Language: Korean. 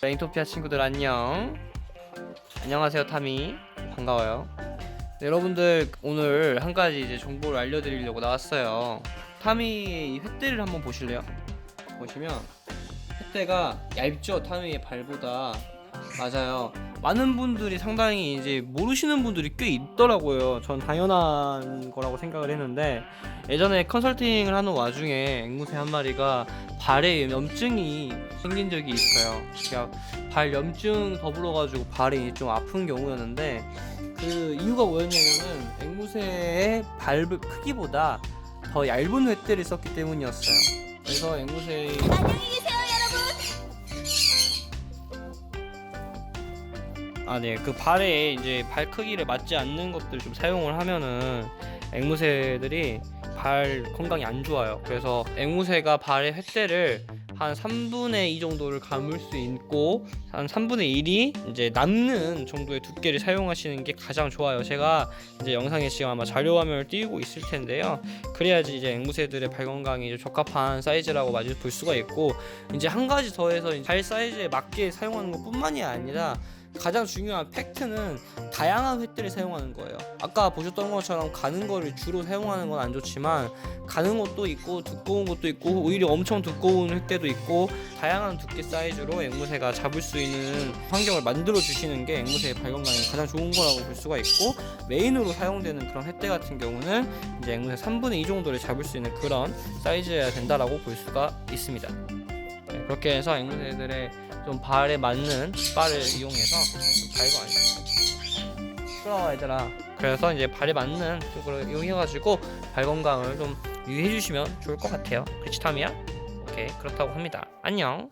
레인토피아 친구들 안녕. 안녕하세요 타미. 반가워요. 네, 여러분들 오늘 한 가지 이제 정보를 알려드리려고 나왔어요. 타미의 이 횃대를 한번 보실래요? 보시면 횃대가 얇죠? 타미의 발보다. 맞아요 많은 분들이 상당히 이제 모르시는 분들이 꽤 있더라고요 전 당연한 거라고 생각을 했는데 예전에 컨설팅을 하는 와중에 앵무새 한 마리가 발에 염증이 생긴 적이 있어요. 그러니까 발 염증 더불어 가지고 발이 좀 아픈 경우였는데 그 이유가 뭐였냐면은 앵무새의 발 크기보다 더 얇은 횃대를 썼기 때문이었어요. 그래서 앵무새 아, 네. 그 발에 이제 발 크기를 맞지 않는 것들 좀 사용을 하면은 앵무새들이 발 건강이 안 좋아요. 그래서 앵무새가 발의 횃대를 한 3분의 2 정도를 감을 수 있고 한 3분의 1이 이제 남는 정도의 두께를 사용하시는 게 가장 좋아요. 제가 이제 영상에 지금 아마 자료 화면을 띄우고 있을 텐데요. 그래야지 이제 앵무새들의 발 건강이 적합한 사이즈라고 맞을 볼 수가 있고 이제 한 가지 더해서 발 사이즈에 맞게 사용하는 것뿐만이 아니라 가장 중요한 팩트는 다양한 횃대를 사용하는 거예요. 아까 보셨던 것처럼 가는 거를 주로 사용하는 건 안 좋지만 가는 것도 있고 두꺼운 것도 있고 오히려 엄청 두꺼운 획대도 있고 다양한 두께 사이즈로 앵무새가 잡을 수 있는 환경을 만들어 주시는 게 앵무새의 발 건강에 가장 좋은 거라고 볼 수가 있고 메인으로 사용되는 그런 획대 같은 경우는 이제 앵무새 3분의 2 정도를 잡을 수 있는 그런 사이즈여야 된다라고 볼 수가 있습니다. 네, 그렇게 해서 앵무새들의 좀 발에 맞는 빨을 이용해서 좀 발과 아니 시끄러워 얘들아. 그래서 이제 발에 맞는 쪽으로 이용해가지고 발 건강을 좀 유의해 주시면 좋을 것 같아요. 그렇지 타미야? 오케이 그렇다고 합니다. 안녕